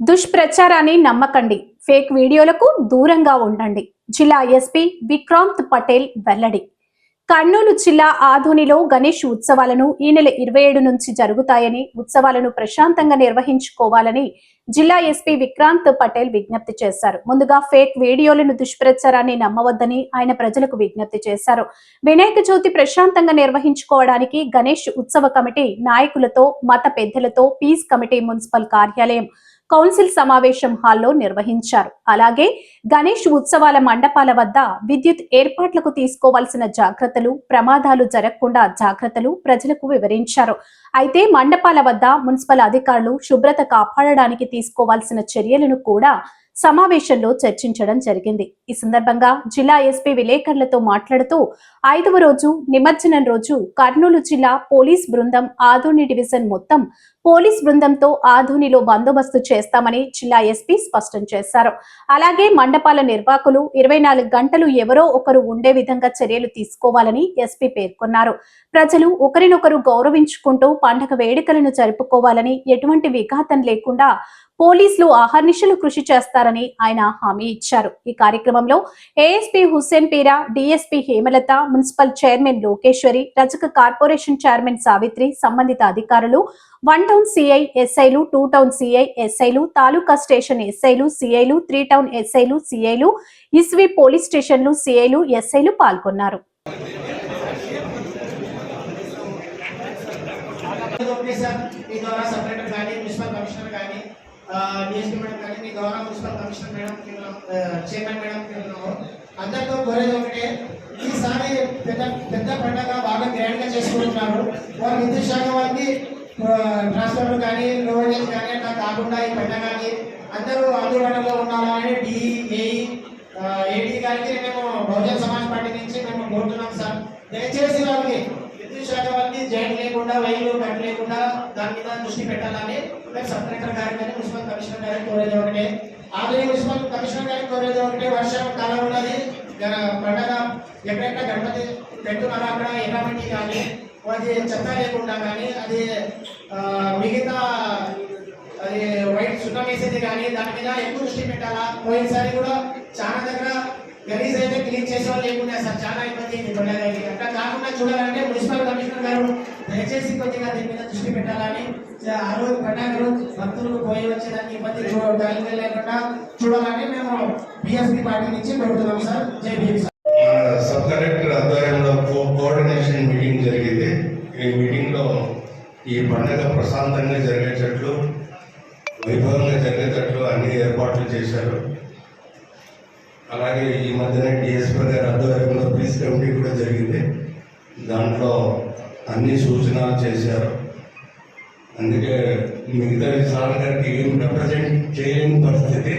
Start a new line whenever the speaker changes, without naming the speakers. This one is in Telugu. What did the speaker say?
దుష్ప్రచారాన్ని నమ్మకండి. ఫేక్ వీడియోలకు దూరంగా ఉండండి. జిల్లా ఎస్పీ విక్రాంత్ పటేల్ వెల్లడి. కర్నూలు జిల్లా ఆధునిలో గణేష్ ఉత్సవాలను ఈ నెల ఇరవై ఏడు నుంచి జరుగుతాయని ఉత్సవాలను ప్రశాంతంగా నిర్వహించుకోవాలని జిల్లా ఎస్పీ విక్రాంత్ పటేల్ విజ్ఞప్తి చేశారు. ముందుగా ఫేక్ వీడియోలను దుష్ప్రచారాన్ని నమ్మవద్దని ఆయన ప్రజలకు విజ్ఞప్తి చేశారు. వినాయక చవితి ప్రశాంతంగా నిర్వహించుకోవడానికి గణేష్ ఉత్సవ కమిటీ నాయకులతో మత పెద్దలతో పీస్ కమిటీ మున్సిపల్ కార్యాలయం కౌన్సిల్ సమావేశం హాల్లో నిర్వహించారు. అలాగే గణేష్ ఉత్సవాల మండపాల వద్ద విద్యుత్ ఏర్పాట్లకు తీసుకోవాల్సిన జాగ్రత్తలు ప్రమాదాలు జరగకుండా జాగ్రత్తలు ప్రజలకు వివరించారు. అయితే మండపాల వద్ద మున్సిపల్ అధికారులు శుభ్రత కాపాడడానికి తీసుకోవాల్సిన చర్యలను కూడా సమావేశంలో చర్చించడం జరిగింది. ఈ సందర్భంగా జిల్లా ఎస్పీ విలేకరులతో మాట్లాడుతూ ఐదవ రోజు నిమజ్జనం రోజు కర్నూలు జిల్లా పోలీస్ బృందం ఆధుని డివిజన్ మొత్తం పోలీస్ బృందంతో ఆధునిలో బందోబస్తు చేస్తామని జిల్లా ఎస్పీ స్పష్టం చేశారు. అలాగే మండపాల నిర్వాహకులు ఇరవై నాలుగు గంటలు ఎవరో ఒకరు ఉండే విధంగా చర్యలు తీసుకోవాలని ఎస్పీ పేర్కొన్నారు. ప్రజలు ఒకరినొకరు గౌరవించుకుంటూ పండగ వేడుకలను జరుపుకోవాలని ఎటువంటి విఘాతం లేకుండా పోలీసులు అహర్నిశలు కృషి చేస్తారని ఆయన హామీ ఇచ్చారు. ఈ కార్యక్రమంలో ASP Hussain Peera DSP Hemalatha municipal chairman Lokeshwari Rajaka corporation chairman Savitri సంబంధిత అధికారులు వన్ టౌన్ సిఐ ఎస్ఐలు టూ టౌన్ సిఐ ఎస్ఐలు తాలూకా స్టేషన్ ఎస్ఐలు సిఐలు త్రీ టౌన్ ఎస్ఐలు సిఐలు ఇస్వి పోలీస్ స్టేషన్లు సిఐలు ఎస్ఐలు పాల్గొన్నారు.
ఈ ద్వారా సపరేటర్ కానీ మున్సిపల్ కమిషనర్ కానీ డిఎస్పీ మేడం కానీ మీ గౌరవ municipal commissioner madam chairman madam అందరితో కోరేది ఒకటే ఈసారి పెద్ద పెద్ద పండగ బాగా గ్రాండ్గా చేసుకుంటున్నారు. వారు విద్యుత్ శాఖ వారికి ట్రాన్స్ఫర్ కానీ లోవేజ్ కానీ అట్లా కాకుండా ఈ పండగకి అందరూ అందుబాటులో ఉండాలని డిఈ ఏడీ గారికి మేము బహుజన్ సమాజ్ పార్టీ నుంచి మేము కోరుతున్నాం సార్. దయచేసి వాళ్ళకి విద్యుత్ శాఖ వారికి జాయింట్ లేకుండా వైర్లు కట్ లేకుండా దాని మీద దృష్టి పెట్టాలని మేము సబ్ కలెక్టర్ గారికి కానీ మున్సిపల్ కమిషనర్ గారికి కోరేది ఒకటే. ఆల్రెడీ మున్సిపల్ కమిషనర్ గారికి కోరేది ఒకటే. వర్షం కాలం ఉన్నది. గ- పండగ ఎక్కడెక్కడ గణపతి పెట్టున్నారో అక్కడ ఎలాంటి కానీ అది చెత్త లేకుండా కానీ అది ఆ, మిగతా అది వైట్ సున్నం వేసేది కానీ దాని మీద ఎక్కువ దృష్టి పెట్టాలా? పోయినసారి కూడా చాలా దగ్గర గలీజ్ అయితే క్లీన్ చేసే వాళ్ళు లేకుండా సార్ చాలా ఇబ్బంది అయింది పండుగకి అట్లా కాకుండా చూడాలంటే మున్సిపల్ కమిషనర్ గారు దయచేసి కొద్దిగా దీని మీద దృష్టి పెట్టాలని ఆ రోజు పండుగ భక్తులకు పోయి వచ్చేదానికి ఇబ్బంది చూడాలి లేకుండా చూడాలని మేము బిఎస్పీ పార్టీ నుంచి కోరుతున్నాం sir. Jai Bhim sir.
Sub collector ఆధ్వర్యంలో కోఆర్డినేషన్ మీటింగ్ జరిగింది. ఈ మీటింగ్లో ఈ పండుగ ప్రశాంతంగా జరిగేటట్లు వైభవంగా జరిగేటట్లు అన్ని ఏర్పాట్లు చేశారు. అలాగే ఈ మధ్యన డిఎస్పీ గారి ఆధ్వర్యంలో పీస్ కమిటీ కూడా జరిగింది. దాంట్లో అన్ని సూచనలు చేశారు. అందుకే మిగతా సార్ గారికి ఏం రిప్రజెంట్ చేయలేని పరిస్థితి